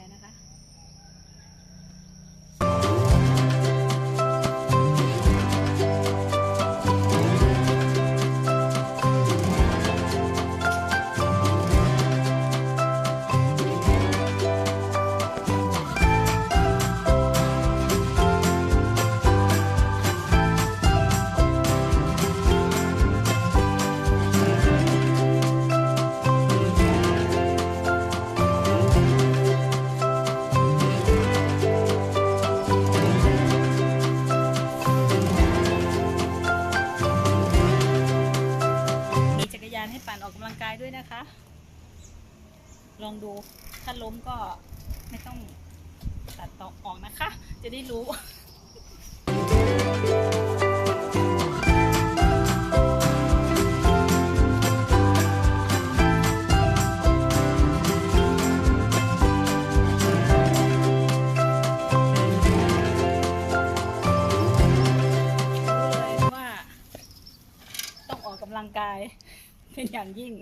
รนะคะ ให้ปั่นออกกำลังกายด้วยนะคะ ลองดูถ้าล้มก็ไม่ต้องตัดต่อออกนะคะ จะได้รู้ต้องออกกำลังกาย เป็นอย่างยิ่ง